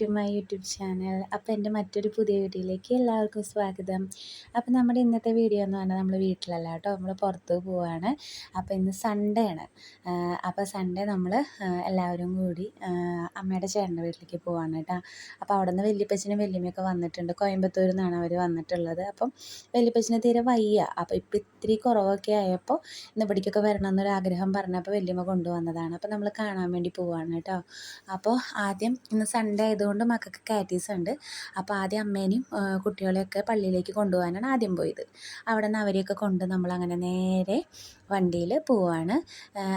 To my YouTube channel അപ്പോൾ എന്റെ മറ്റൊരു പുതിയ വീഡിയോയിലേക്ക് എല്ലാവർക്കും സ്വാഗതം. അപ്പോൾ നമ്മുടെ ഇന്നത്തെ വീഡിയോ എന്ന് പറഞ്ഞാൽ നമ്മൾ വീട്ടിലല്ല കേട്ടോ. നമ്മൾ പുറത്ത് പോവാണ്. അപ്പോൾ ഇന്ന് സൺഡേ ആണ്. അപ്പോൾ സൺഡേ നമ്മൾ എല്ലാവരും കൂടി അമ്മയുടെ ചേട്ടന്റെ വീട്ടിലേക്ക് പോവാണ് കേട്ടോ. അപ്പോൾ അവിടെ നിന്ന് വല്യപ്പച്ചനും വല്യമ്മയൊക്കെ വന്നിട്ടുണ്ട്. കോയമ്പത്തൂരിൽ നിന്നാണ് അവർ വന്നിട്ടുള്ളത്. അപ്പം വല്യപ്പച്ചന് തീരെ വയ്യ. അപ്പോൾ ഇപ്പോൾ ഇത്തിരി കുറവൊക്കെ ആയപ്പോൾ ഇന്ന് ഇവിടേക്കൊക്കെ വരണം എന്നൊരു ആഗ്രഹം പറഞ്ഞപ്പോൾ വല്യമ്മ കൊണ്ടുവന്നതാണ്. അപ്പോൾ നമ്മൾ കാണാൻ വേണ്ടി പോവാണ് കേട്ടോ. അപ്പോൾ ആദ്യം ഇന്ന് സൺഡേ ആയതുകൊണ്ട് മക്കൾക്ക് കാറ്റീസ് ഉണ്ട്. അപ്പോൾ ആദ്യം അമ്മേനെയും കുട്ടികളെയൊക്കെ പള്ളിയിലേക്ക് കൊണ്ടുപോകാനാണ് ആദ്യം പോയത്. അവിടെ നിന്ന് അവരെയൊക്കെ കൊണ്ട് നമ്മളങ്ങനെ നേരെ വണ്ടിയിൽ പോവാണ്.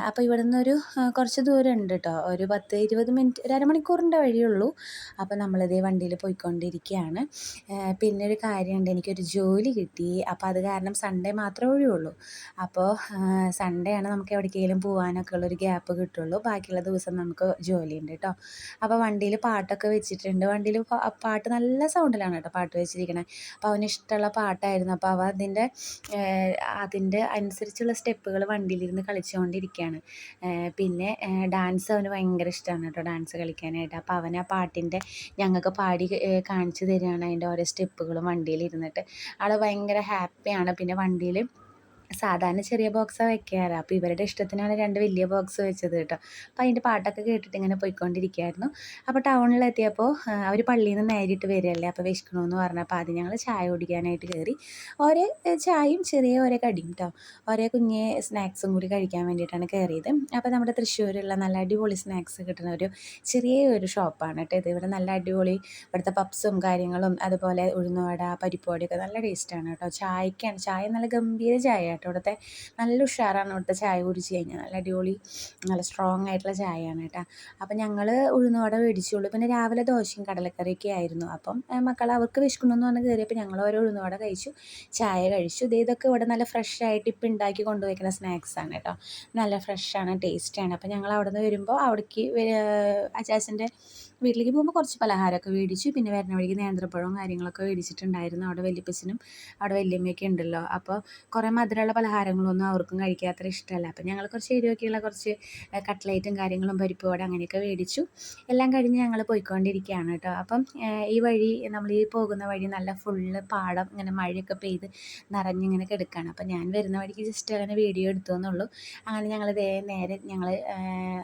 അപ്പോൾ ഇവിടെ നിന്നൊരു കുറച്ച് ദൂരം ഉണ്ട് കേട്ടോ ഒരു പത്ത് ഇരുപത് മിനിറ്റ് ഒരു അരമണിക്കൂറിന്റെ വഴിയുള്ളൂ. അപ്പോൾ നമ്മളിതേ വണ്ടിയിൽ പോയിക്കൊണ്ടിരിക്കുകയാണ് പിന്നെ ഒരു കാര്യമുണ്ട്. എനിക്കൊരു ജോലി കിട്ടി. അപ്പോൾ അത് കാരണം സൺഡേ മാത്രമേ ഒഴിവുള്ളൂ. അപ്പോൾ സൺഡേ ആണ് നമുക്ക് എവിടേക്കെങ്കിലും പോകാനൊക്കെ ഉള്ളൊരു ഗ്യാപ്പ് കിട്ടുള്ളൂ. ബാക്കിയുള്ള ദിവസം നമുക്ക് ജോലി ഉണ്ട് കേട്ടോ അപ്പോൾ വണ്ടിയിൽ പാട്ടൊക്കെ വെച്ചിട്ടുണ്ട്. വണ്ടിയിൽ പാട്ട് നല്ല സൗണ്ടിലാണ് കേട്ടോ പാട്ട് വെച്ചിരിക്കണേ. അപ്പോൾ അവന് ഇഷ്ടമുള്ള പാട്ടായിരുന്നു. അപ്പോൾ അവ അതിന്റെ അതിന്റെ അനുസരിച്ചുള്ള സ്റ്റെപ്പുകൾ വണ്ടിയിലിരുന്ന് കളിച്ചുകൊണ്ടിരിക്കുകയാണ്. പിന്നെ ഡാൻസ് അവന് ഭയങ്കര ഇഷ്ടമാണ് കേട്ടോ ഡാൻസ് കളിക്കാനായിട്ട്. അപ്പോൾ അവൻ ആ പാട്ടിന്റെ ഞങ്ങൾക്ക് പാടി കാണിച്ചു തരികയാണ് അതിന്റെ ഓരോ സ്റ്റെപ്പുകളും വണ്ടിയിലിരുന്നിട്ട്. ആൾ ഭയങ്കര ഹാപ്പിയാണ് പിന്നെ വണ്ടിയിൽ സാധാരണ ചെറിയ ബോക്സാണ് വെക്കാറ്. അപ്പോൾ ഇവരുടെ ഇഷ്ടത്തിനാണ് രണ്ട് വലിയ ബോക്സ് വെച്ചത് കേട്ടോ. അപ്പോൾ അതിന്റെ പാട്ടൊക്കെ കേട്ടിട്ട് ഇങ്ങനെ പോയിക്കൊണ്ടിരിക്കുകയായിരുന്നു അപ്പോൾ ടൗണിലെത്തിയപ്പോൾ അവർ പള്ളിയിൽ നിന്ന് നേരിട്ട് വരികയല്ലേ? അപ്പോൾ വിശക്കണമെന്ന് പറഞ്ഞപ്പോൾ ആദ്യം ഞങ്ങൾ ചായ കുടിക്കാനായിട്ട് കയറി ഓരോ ചായയും ചെറിയ ഓരോ കടിയും കേട്ടോ ഓരോ കുഞ്ഞ് സ്നാക്സും കൂടി കഴിക്കാൻ വേണ്ടിയിട്ടാണ് കയറിയത് അപ്പോൾ നമ്മുടെ തൃശ്ശൂരുള്ള നല്ല അടിപൊളി സ്നാക്സ് കിട്ടുന്ന ഒരു ചെറിയ ഒരു ഷോപ്പാണ് കേട്ടോ ഇത്. ഇവിടെ നല്ല അടിപൊളി ഇവിടുത്തെ പപ്സും കാര്യങ്ങളും അതുപോലെ ഉഴുന്നുവട പരിപ്പുവടയൊക്കെ നല്ല ടേസ്റ്റാണ് കേട്ടോ ചായക്കാണ് ചായ നല്ല ഗംഭീര ചായ കേട്ടോ. ഇവിടുത്തെ നല്ല ഉഷാറാണ് ഇവിടുത്തെ ചായ കുടിച്ച് കഴിഞ്ഞാൽ. നല്ല അടിപൊളി നല്ല സ്ട്രോങ് ആയിട്ടുള്ള ചായയാണ് കേട്ടോ. അപ്പം ഞങ്ങൾ ഉഴുന്നോടെ മേടിച്ചുള്ളൂ. പിന്നെ രാവിലെ ദോശയും കടലക്കറിയൊക്കെ ആയിരുന്നു. അപ്പം മക്കൾ അവർക്ക് വിശക്കണമെന്ന് പറഞ്ഞ് കയറിയപ്പോൾ ഞങ്ങൾ ഓരോ ഉഴുന്നുവട കഴിച്ചു ചായ കഴിച്ചു. ഇത് ഇതൊക്കെ ഇവിടെ നല്ല ഫ്രഷ് ആയിട്ട് ഇപ്പം ഉണ്ടാക്കി കൊണ്ടുപോയിക്കുന്ന സ്നാക്സാണ് കേട്ടോ. നല്ല ഫ്രഷാണ് ടേസ്റ്റാണ് അപ്പം ഞങ്ങൾ അവിടെ നിന്ന് വരുമ്പോൾ അവിടേക്ക് അച്ചാച്ചന്റെ വീട്ടിലേക്ക് പോകുമ്പോൾ കുറച്ച് പലഹാരമൊക്കെ മേടിച്ചു. പിന്നെ വരുന്ന വഴിക്ക് നേന്ത്രപ്പഴവും കാര്യങ്ങളൊക്കെ മേടിച്ചിട്ടുണ്ടായിരുന്നു. അവിടെ വല്യപ്പച്ചനും അവിടെ വല്യമ്മയൊക്കെ ഉണ്ടല്ലോ. അപ്പോൾ കുറേ മധുരമുള്ള പലഹാരങ്ങളൊന്നും അവർക്കും കഴിക്കാത്ര ഇഷ്ടമല്ല. അപ്പോൾ ഞങ്ങൾ കുറച്ച് എരിവൊക്കെയുള്ള കുറച്ച് കട്ട്ലേറ്റും കാര്യങ്ങളും പരിപ്പ് വട അങ്ങനെയൊക്കെ മേടിച്ചു. എല്ലാം കഴിഞ്ഞ് ഞങ്ങൾ പോയിക്കൊണ്ടിരിക്കുകയാണ് കേട്ടോ. അപ്പം ഈ വഴി നമ്മൾ ഈ പോകുന്ന വഴി നല്ല ഫുള്ള് പാടം ഇങ്ങനെ മഴയൊക്കെ പെയ്ത് നിറഞ്ഞിങ്ങനെ കിടക്കുകയാണ്. അപ്പം ഞാൻ വരുന്ന വഴിക്ക് ജസ്റ്റ് അങ്ങനെ വീഡിയോ എടുത്തു എന്നുള്ളൂ. അങ്ങനെ ഞങ്ങൾ നേരെ ഞങ്ങൾ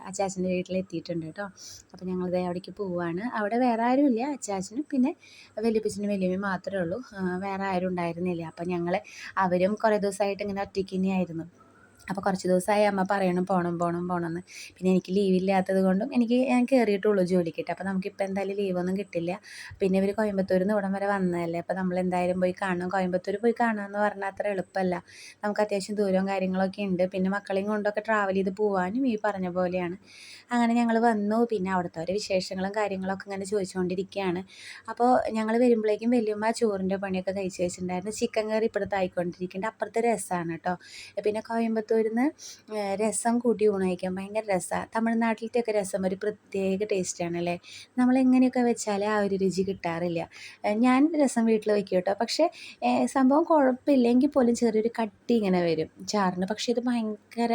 അച്ചാച്ചന്റെ വീട്ടിലെത്തിയിട്ടുണ്ട് കേട്ടോ. അപ്പം ഞങ്ങൾ അവിടേക്ക് പോവുകയാണ് അവിടെ വേറെ ആരുമില്ല. അച്ചാച്ചനും പിന്നെ വലിയപ്പച്ചനും വലിയമ്മയും മാത്രമേ ഉള്ളൂ. വേറെ ആരും ഉണ്ടായിരുന്നില്ല. അപ്പം ഞങ്ങൾ അവരും കുറേ ദിവസമായിട്ട് ഇങ്ങനെ ഒറ്റയ്ക്ക് തന്നെയായിരുന്നു. അപ്പോൾ കുറച്ച് ദിവസമായി അമ്മ പറയണം പോകണം പോകണം പോകണം എന്ന്. പിന്നെ എനിക്ക് ലീവില്ലാത്തത് കൊണ്ടും എനിക്ക് ഞാൻ കയറിയിട്ടുള്ളൂ ജോലിക്കിട്ട് അപ്പോൾ നമുക്കിപ്പോൾ എന്തായാലും ലീവൊന്നും കിട്ടില്ല. പിന്നെ ഇവർ കോയമ്പത്തൂരിൽ നിന്ന് ഇവിടം വരെ വന്നതല്ലേ? അപ്പോൾ നമ്മൾ എന്തായാലും പോയി കാണണം കോയമ്പത്തൂർ പോയി കാണാമെന്ന് പറഞ്ഞാൽ അത്ര എളുപ്പമല്ല. നമുക്ക് അത്യാവശ്യം ദൂരവും കാര്യങ്ങളൊക്കെ ഉണ്ട്. പിന്നെ മക്കളെയും കൊണ്ടൊക്കെ ട്രാവൽ ചെയ്ത് പോകാനും ഈ പറഞ്ഞ പോലെയാണ്. അങ്ങനെ ഞങ്ങൾ വന്നു. പിന്നെ അവിടുത്തെ ഒരു വിശേഷങ്ങളും കാര്യങ്ങളൊക്കെ ഇങ്ങനെ ചോദിച്ചുകൊണ്ടിരിക്കുകയാണ്. അപ്പോൾ ഞങ്ങൾ വരുമ്പോഴേക്കും വലിയമ്മ ചോറിന്റെ പണിയൊക്കെ കഴിച്ച് വെച്ചിട്ടുണ്ടായിരുന്നു. ചിക്കൻ കറി ഇപ്പോഴത്തെ ആയിക്കൊണ്ടിരിക്കുന്നുണ്ട് അപ്പുറത്തെ രസമാണ് കേട്ടോ പിന്നെ കോയമ്പത്തൂർ വരുന്ന രസം കൂട്ടി ഊണ് ഭയങ്കര രസമാണ് തമിഴ്നാട്ടിലത്തെയൊക്കെ രസം ഒരു പ്രത്യേക ടേസ്റ്റാണ് അല്ലേ നമ്മൾ എങ്ങനെയൊക്കെ വെച്ചാൽ ആ ഒരു രുചി കിട്ടാറില്ല. ഞാൻ രസം വീട്ടിൽ വയ്ക്കും കേട്ടോ. പക്ഷേ സംഭവം കുഴപ്പമില്ലെങ്കിൽ പോലും ചെറിയൊരു കട്ടി ഇങ്ങനെ വരും ചാറിന്. പക്ഷേ ഇത് ഭയങ്കര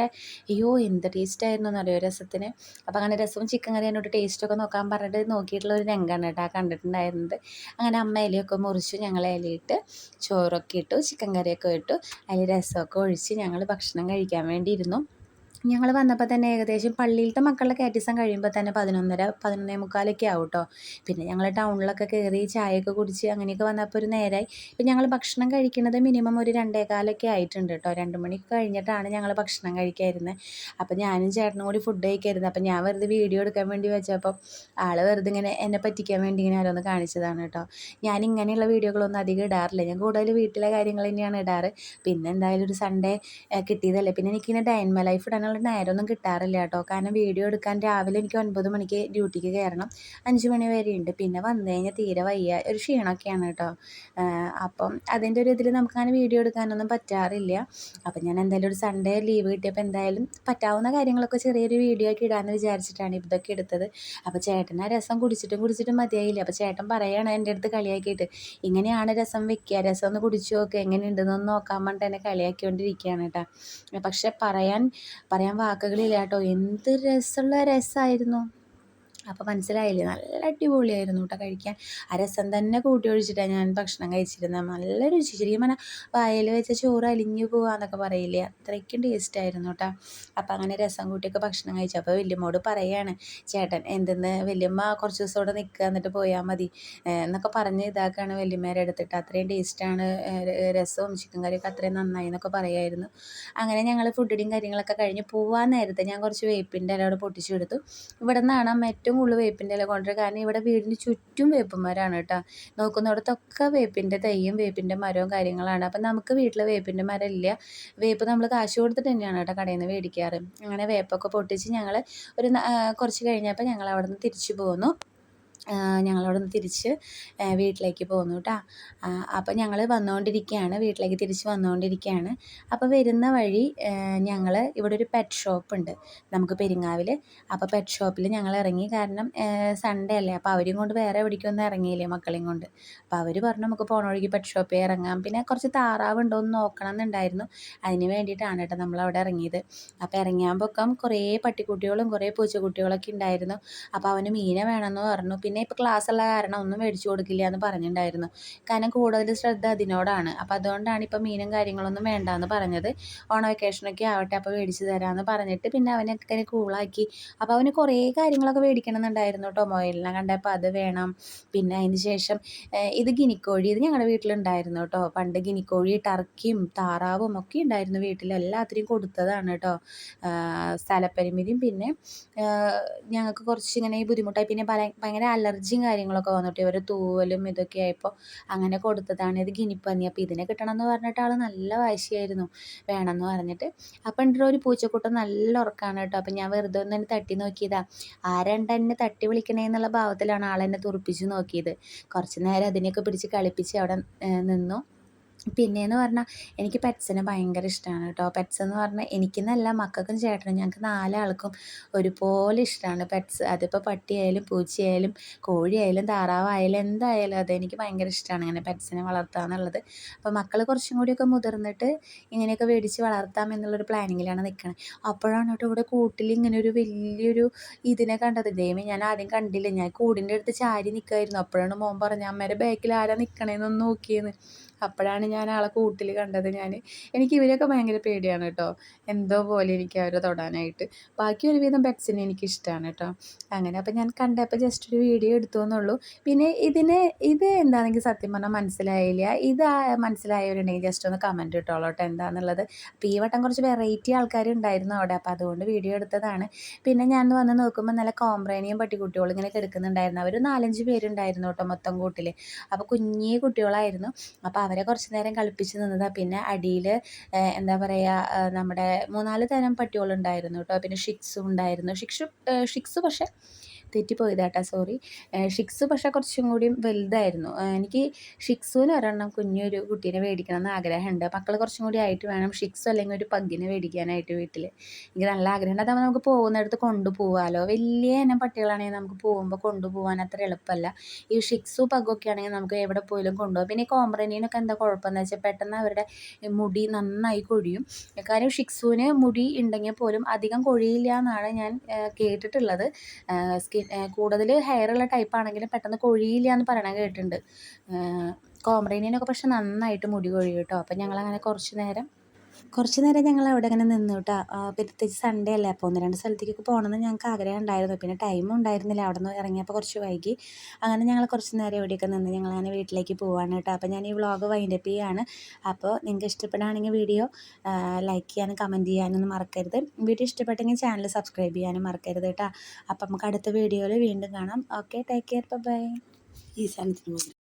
അയ്യോ എന്ത് ടേസ്റ്റായിരുന്നു എന്നറിയോ രസത്തിന്? അപ്പോൾ അങ്ങനെ രസവും ചിക്കൻ കറി എന്നോട് ടേസ്റ്റൊക്കെ നോക്കാൻ പറഞ്ഞിട്ട് നോക്കിയിട്ടുള്ള ഒരു രംഗമാണ് കേട്ടോ കണ്ടിട്ടുണ്ടായിരുന്നത്. അങ്ങനെ അമ്മ ഇലയൊക്കെ മുറിച്ചു ഞങ്ങൾ ഇലയിട്ട് ചോറൊക്കെ ഇട്ടു ചിക്കൻ കറിയൊക്കെ ഇട്ടു. അതിൽ രസമൊക്കെ ഒഴിച്ച് ഞങ്ങൾ ഭക്ഷണം കഴിക്കാൻ കഴിക്കാൻ വേണ്ടി ഇരുന്നു ഞങ്ങൾ വന്നപ്പോൾ തന്നെ ഏകദേശം പള്ളിയിലത്തെ മക്കളുടെ കാറ്റിസം കഴിയുമ്പോൾ തന്നെ പതിനൊന്നര പതിനൊന്നേ മുക്കാലൊക്കെ ആവും കേട്ടോ പിന്നെ ഞങ്ങൾ ടൗണിലൊക്കെ കയറി ചായയൊക്കെ കുടിച്ച് അങ്ങനെയൊക്കെ വന്നപ്പോൾ ഒരു നേരമായി ഇപ്പം ഞങ്ങൾ ഭക്ഷണം കഴിക്കുന്നത് മിനിമം ഒരു രണ്ടേകാലൊക്കെ ആയിട്ടുണ്ട് കേട്ടോ രണ്ട് മണി കഴിഞ്ഞിട്ടാണ് ഞങ്ങൾ ഭക്ഷണം കഴിക്കായിരുന്നത് അപ്പം ഞാനും ചേട്ടനും കൂടി ഫുഡ് കഴിക്കായിരുന്നു. അപ്പം ഞാൻ വെറുതെ വീഡിയോ എടുക്കാൻ വേണ്ടി വെച്ചപ്പോൾ ആൾ വെറുതെ ഇങ്ങനെ എന്നെ പറ്റിക്കാൻ വേണ്ടി ഇങ്ങനെ ആരോന്ന് കാണിച്ചതാണ് കേട്ടോ ഞാൻ ഇങ്ങനെയുള്ള വീഡിയോകളൊന്നും അധികം ഇടാറില്ല. ഞാൻ കൂടുതൽ വീട്ടിലെ കാര്യങ്ങൾ തന്നെയാണ് ഇടാറ്. പിന്നെ എന്തായാലും ഒരു സൺഡേ കിട്ടിയതല്ലേ. പിന്നെ എനിക്കിങ്ങനെ ഡയൻമ ലൈഫ് ഇടാനുള്ള അതിനുള്ള നേരമൊന്നും കിട്ടാറില്ല കേട്ടോ. കാരണം വീഡിയോ എടുക്കാൻ രാവിലെ എനിക്ക് ഒൻപത് മണിക്ക് ഡ്യൂട്ടിക്ക് കയറണം. അഞ്ച് മണി വരെ ഉണ്ട്. പിന്നെ വന്നു കഴിഞ്ഞാൽ തീരെ വയ്യ. ഒരു ക്ഷീണമൊക്കെയാണ് കേട്ടോ. അപ്പം അതിന്റെ ഒരു ഇതിൽ നമുക്കങ്ങനെ വീഡിയോ എടുക്കാനൊന്നും പറ്റാറില്ല. അപ്പം ഞാൻ എന്തായാലും ഒരു സൺഡേ ലീവ് കിട്ടിയപ്പോൾ എന്തായാലും പറ്റാവുന്ന കാര്യങ്ങളൊക്കെ ചെറിയൊരു വീഡിയോ ഒക്കെ ഇടാമെന്ന് വിചാരിച്ചിട്ടാണ് ഇതൊക്കെ എടുത്തത്. അപ്പോൾ ചേട്ടൻ ആ രസം കുടിച്ചിട്ടും കുടിച്ചിട്ടും മതിയായില്ല. അപ്പോൾ ചേട്ടൻ പറയുകയാണ് എന്റെ അടുത്ത് കളിയാക്കിയിട്ട് ഇങ്ങനെയാണ് രസം വെക്കുക രസം ഒന്ന് കുടിച്ചു നോക്കുക എങ്ങനെയുണ്ടെന്നൊന്ന് നോക്കാൻ വേണ്ടിയിട്ട് എന്നെ കളിയാക്കിക്കൊണ്ടിരിക്കുകയാണ് കേട്ടോ. പക്ഷെ പറയാൻ പറയാൻ വാക്കുകളില്ല കേട്ടോ. എന്ത് രസമുള്ള രസമായിരുന്നു അപ്പോൾ മനസ്സിലായില്ലേ? നല്ല അടിപൊളിയായിരുന്നു കേട്ടോ കഴിക്കാൻ. ആ രസം തന്നെ കൂട്ടി ഒഴിച്ചിട്ടാണ് ഞാൻ ഭക്ഷണം കഴിച്ചിരുന്നത് നല്ല രുചി. ശരിക്കും പറഞ്ഞാൽ വായയിൽ വെച്ച ചോറ് അലിഞ്ഞു പോവാന്നൊക്കെ പറയില്ലേ? അത്രയ്ക്കും ടേസ്റ്റ് ആയിരുന്നു കേട്ടോ അപ്പം അങ്ങനെ രസം കൂട്ടിയൊക്കെ ഭക്ഷണം കഴിച്ചു. അപ്പോൾ വല്യമ്മോട് പറയാണ് ചേട്ടൻ എന്തെന്ന് വല്യമ്മ കുറച്ച് ദിവസം ഇവിടെ നിൽക്കുക എന്നിട്ട് പോയാൽ മതി. എന്നൊക്കെ പറഞ്ഞ് ഇതാക്കാണ് വല്യമ്മേരെ എടുത്തിട്ട് അത്രയും ടേസ്റ്റാണ് രസവും ചിക്കൻ കറിയൊക്കെ അത്രയും നന്നായി എന്നൊക്കെ പറയായിരുന്നു. അങ്ങനെ ഞങ്ങൾ ഫുഡിടിയും കാര്യങ്ങളൊക്കെ കഴിഞ്ഞ് പോവാൻ നേരത്തെ ഞാൻ കുറച്ച് വേപ്പിന്റെ ഇല അവിടെ പൊട്ടിച്ചു കൊടുത്തു. ഇവിടെ നിന്നാണ് ഏറ്റവും കൂടുതൽ വേപ്പിന്റെ ഇല കൊണ്ടുവരും കാരണം ഇവിടെ വീടിന് ചുറ്റും വേപ്പന്മാരാണ് കേട്ടോ. നോക്കുന്നിടത്തൊക്കെ വേപ്പിന്റെ തൈയും വേപ്പിന്റെ മരവും കാര്യങ്ങളാണ്. അപ്പം നമുക്ക് വീട്ടിൽ വേപ്പിന്റെ മരം ഇല്ല വേപ്പ് നമ്മൾ കാശ് കൊടുത്തിട്ട് തന്നെയാണ് കേട്ടോ കടയിൽ നിന്ന് മേടിക്കാറ്. അങ്ങനെ വേപ്പൊക്കെ പൊട്ടിച്ച് ഞങ്ങൾ ഒരു കുറച്ച് കഴിഞ്ഞപ്പോൾ ഞങ്ങൾ അവിടെ നിന്ന് തിരിച്ചു പോന്നു. ഞങ്ങളവിടെ നിന്ന് തിരിച്ച് വീട്ടിലേക്ക് പോന്നു കേട്ടോ അപ്പോൾ ഞങ്ങൾ വന്നുകൊണ്ടിരിക്കുകയാണ് വീട്ടിലേക്ക് തിരിച്ച് വന്നുകൊണ്ടിരിക്കുകയാണ് അപ്പോൾ വരുന്ന വഴി ഞങ്ങൾ ഇവിടെ ഒരു പെറ്റ് ഷോപ്പ് ഉണ്ട് നമുക്ക് പെരിങ്ങാവിൽ അപ്പോൾ പെറ്റ് ഷോപ്പിൽ ഞങ്ങൾ ഇറങ്ങി കാരണം സൺഡേ അല്ലേ അപ്പോൾ അവരും കൊണ്ട് വേറെ എവിടേക്കൊന്നും ഇറങ്ങിയില്ലേ മക്കളെയും കൊണ്ട്. അപ്പോൾ അവർ പറഞ്ഞു നമുക്ക് പോണ വഴിക്ക് പെറ്റ് ഷോപ്പിൽ ഇറങ്ങാം. പിന്നെ കുറച്ച് താറാവ് ഉണ്ടോ എന്ന് നോക്കണം എന്നുണ്ടായിരുന്നു. അതിന് വേണ്ടിയിട്ടാണ് കേട്ടോ നമ്മൾ അവിടെ ഇറങ്ങിയത്. അപ്പോൾ ഇറങ്ങിയാകുമ്പോൾ കുറേ പട്ടിക്കുട്ടികളും കുറേ പൂച്ചക്കുട്ടികളൊക്കെ ഉണ്ടായിരുന്നു. അപ്പോൾ അവന് മീനെ വേണമെന്ന് പറഞ്ഞു. പിന്നെ ഇപ്പോൾ ക്ലാസ്സുള്ള കാരണം ഒന്നും മേടിച്ചു കൊടുക്കില്ല എന്ന് പറഞ്ഞിട്ടുണ്ടായിരുന്നു കാരണം കൂടുതൽ ശ്രദ്ധ അതിനോടാണ്. അപ്പോൾ അതുകൊണ്ടാണ് ഇപ്പോൾ മീനും കാര്യങ്ങളൊന്നും വേണ്ടാന്ന് പറഞ്ഞത്. ഓണ വെക്കേഷനൊക്കെ ആവട്ടെ അപ്പോൾ മേടിച്ച് തരാമെന്ന് പറഞ്ഞിട്ട് പിന്നെ അവനൊക്കെ കൂളാക്കി അപ്പോൾ അവന് കുറേ കാര്യങ്ങളൊക്കെ മേടിക്കണം എന്നുണ്ടായിരുന്നു കേട്ടോ മൊയിലിനെ കണ്ടപ്പോൾ അത് വേണം. പിന്നെ അതിന് ശേഷം ഇത് ഗിനിക്കോഴി. ഇത് ഞങ്ങളുടെ വീട്ടിലുണ്ടായിരുന്നു കേട്ടോ പണ്ട് ഗിനിക്കോഴി ടർക്കിയും താറാവും ഒക്കെ ഉണ്ടായിരുന്നു വീട്ടിൽ എല്ലാത്തിനും കൊടുത്തതാണ് കേട്ടോ സ്ഥലപരിമിതിയും പിന്നെ ഞങ്ങൾക്ക് കുറച്ച് ഇങ്ങനെ ബുദ്ധിമുട്ടായി. പിന്നെ ഭയങ്കര ഭയങ്കര അലർജിയും കാര്യങ്ങളൊക്കെ വന്നിട്ട് ഇവർ തൂവലും ഇതൊക്കെ ആയപ്പോൾ അങ്ങനെ കൊടുത്തതാണ്. ഇത് ഗിനിപ്പന്നി അപ്പോൾ ഇതിനെ കിട്ടണമെന്ന് പറഞ്ഞിട്ട് ആൾ നല്ല വാശിയായിരുന്നു. വേണമെന്ന് പറഞ്ഞിട്ട്. അപ്പം എന്റെ ഒരു പൂച്ചക്കൂട്ടം നല്ല ഉറക്കമാണ് കേട്ടോ. അപ്പം ഞാൻ വെറുതെ ഒന്ന് എന്നെ തട്ടി നോക്കിയതാ. ആരണ്ട എന്നെ തട്ടി വിളിക്കണേ എന്നുള്ള ഭാവത്തിലാണ് ആളെന്നെ തുറപ്പിച്ച് നോക്കിയത്. കുറച്ച് നേരം അതിനെയൊക്കെ പിടിച്ച് കളിപ്പിച്ച് അവിടെ നിന്നു. പിന്നെയെന്ന് പറഞ്ഞാൽ എനിക്ക് പെറ്റ്സിനെ ഭയങ്കര ഇഷ്ടമാണ് കേട്ടോ പെറ്റ്സ് എന്ന് പറഞ്ഞാൽ എനിക്കെന്നല്ല മക്കൾക്കും ചേട്ടനും ഞങ്ങൾക്ക് നാലാൾക്കും ഒരുപോലെ ഇഷ്ടമാണ് പെറ്റ്സ് അതിപ്പോൾ പട്ടിയായാലും പൂച്ചയായാലും കോഴിയായാലും താറാവായാലും എന്തായാലും അത് എനിക്ക് ഭയങ്കര ഇഷ്ടമാണ് ഇങ്ങനെ പെറ്റ്സിനെ വളർത്തുക എന്നുള്ളത്. അപ്പോൾ മക്കൾ കുറച്ചും കൂടിയൊക്കെ മുതിർന്നിട്ട് ഇങ്ങനെയൊക്കെ മേടിച്ച് വളർത്താം എന്നുള്ളൊരു പ്ലാനിങ്ങിലാണ് നിൽക്കുന്നത് അപ്പോഴാണ് കേട്ടോ ഇവിടെ കൂട്ടിൽ ഇങ്ങനെ ഒരു വലിയൊരു ഇതിനെ കണ്ടത്. ദൈവം ഞാൻ ആദ്യം കണ്ടില്ല. ഞാൻ കൂടിന്റെ അടുത്ത് ചാരി നിൽക്കുമായിരുന്നു അപ്പോഴാണ് മോൻ പറഞ്ഞ അമ്മേരെ ബാക്കിൽ ആരാ നിൽക്കണേന്നൊന്ന് നോക്കിയെന്ന്. അപ്പോഴാണ് ഞാൻ ആളെ കൂട്ടിൽ കണ്ടത് ഞാൻ. എനിക്ക് ഇവരെയൊക്കെ ഭയങ്കര പേടിയാണ് കേട്ടോ. എന്തോ പോലെ എനിക്ക് അവരെ തൊടാനായിട്ട്. ബാക്കി ഒരുവിധം പെറ്റ്സിനെ എനിക്ക് ഇഷ്ടമാണ് കേട്ടോ. അങ്ങനെ അപ്പോൾ ഞാൻ കണ്ടപ്പോൾ ജസ്റ്റ് ഒരു വീഡിയോ എടുത്തു എന്നുള്ളൂ. പിന്നെ ഇതിന് ഇത് എന്താണെങ്കിൽ സത്യം പറഞ്ഞാൽ മനസ്സിലായില്ല. ഇത് മനസ്സിലായവരുണ്ടെങ്കിൽ ജസ്റ്റ് ഒന്ന് കമന്റ് ഇട്ടോളൂ കേട്ടോ എന്താണെന്നുള്ളത് അപ്പോൾ ഈ വട്ടം കുറച്ച് വെറൈറ്റി ആൾക്കാർ ഉണ്ടായിരുന്നു അവിടെ. അപ്പോൾ അതുകൊണ്ട് വീഡിയോ എടുത്തതാണ്. പിന്നെ ഞാൻ വന്ന് നോക്കുമ്പോൾ നല്ല കോംബ്രേനിയും പട്ടിക്കുട്ടികളും ഇങ്ങനെ കിടക്കുന്നുണ്ടായിരുന്നു. അവർ നാലഞ്ച് പേരുണ്ടായിരുന്നു കേട്ടോ മൊത്തം കൂട്ടിൽ അപ്പോൾ കുഞ്ഞി കുട്ടികളായിരുന്നു. അപ്പോൾ അവരെ കുറച്ച് നേരം കളിപ്പിച്ച് നിന്നതാണ് പിന്നെ അടിയിൽ എന്താ പറയുക നമ്മുടെ മൂന്നാൽ തരം പട്ടികളുണ്ടായിരുന്നു കേട്ടോ. പിന്നെ ഷിക്സും ഉണ്ടായിരുന്നു. ഷിക്സ് ഷിക്സ് പക്ഷേ തെറ്റിപ്പോയതാട്ടാ സോറി ഷിക്സ് പക്ഷേ കുറച്ചും കൂടി വലുതായിരുന്നു. എനിക്ക് ഷിക്സുവിന് ഒരെണ്ണം കുഞ്ഞൊരു കുട്ടീനെ മേടിക്കണം എന്ന് ആഗ്രഹമുണ്ട്. മക്കൾ കുറച്ചും കൂടി ആയിട്ട് വേണം ഷിക്സു അല്ലെങ്കിൽ ഒരു പഗ്ഗിനെ മേടിക്കാനായിട്ട് വീട്ടിൽ എനിക്ക് നല്ല ആഗ്രഹമുണ്ട്. അതാകുമ്പോൾ നമുക്ക് പോകുന്നിടത്ത് കൊണ്ടുപോകാമല്ലോ വലിയ ഇനം പട്ടികളാണെങ്കിൽ നമുക്ക് പോകുമ്പോൾ കൊണ്ടുപോകാൻ അത്ര എളുപ്പമല്ല. ഈ ഷിക്സു പഗ്ഗൊക്കെ ആണെങ്കിൽ നമുക്ക് എവിടെ പോയാലും കൊണ്ടുപോകാം പിന്നെ കോമ്പ്രനീനൊക്കെ എന്താ കുഴപ്പമെന്ന് വെച്ചാൽ പെട്ടെന്ന് അവരുടെ മുടി നന്നായി കൊഴിയും. കാര്യം ഷിക്സുവിന് മുടി ഉണ്ടെങ്കിൽ പോലും അധികം കൊഴിയില്ല എന്നാണ് ഞാൻ കേട്ടിട്ടുള്ളത്. സ്കിൻ കൂടുതൽ ഹെയർ ഉള്ള ടൈപ്പ് ആണെങ്കിലും പെട്ടെന്ന് കൊഴിയില്ല എന്ന് പറയണ കേട്ടിട്ടുണ്ട്. കോമ്രേനിയനൊക്കെ പക്ഷെ നന്നായിട്ട് മുടി കൊഴിയും കേട്ടോ അപ്പം ഞങ്ങളങ്ങനെ കുറച്ച് നേരം കുറച്ച് നേരം ഞങ്ങൾ അവിടെ ഇങ്ങനെ നിന്നു കേട്ടോ പ്രത്യേകിച്ച് സൺഡേ അല്ലേ? അപ്പോൾ ഒന്ന് രണ്ട് സ്ഥലത്തേക്കൊക്കെ പോകണമെന്ന് ഞങ്ങൾക്ക് ആഗ്രഹം ഉണ്ടായിരുന്നു. പിന്നെ ടൈമും ഉണ്ടായിരുന്നില്ല. അവിടെ നിന്ന് ഇറങ്ങിയപ്പോൾ കുറച്ച് വൈകി. അങ്ങനെ ഞങ്ങൾ കുറച്ച് നേരം ഇവിടെയൊക്കെ നിന്ന് ഞങ്ങൾ അങ്ങനെ വീട്ടിലേക്ക് പോവാണ് കേട്ടോ അപ്പോൾ ഞാൻ ഈ വ്ളോഗ് വൈൻഡപ്പ് ചെയ്യുകയാണ് അപ്പോൾ നിങ്ങൾക്ക് ഇഷ്ടപ്പെടുകയാണെങ്കിൽ വീഡിയോ ലൈക്ക് ചെയ്യാനും കമന്റ് ചെയ്യാനൊന്നും മറക്കരുത്. വീഡിയോ ഇഷ്ടപ്പെട്ടെങ്കിൽ ചാനൽ സബ്സ്ക്രൈബ് ചെയ്യാനും മറക്കരുത് കേട്ടോ അപ്പോൾ നമുക്ക് അടുത്ത വീഡിയോയിൽ വീണ്ടും കാണാം. ഓക്കെ ടേക്ക് കെയർ ബൈ ഈ സാധനത്തിന്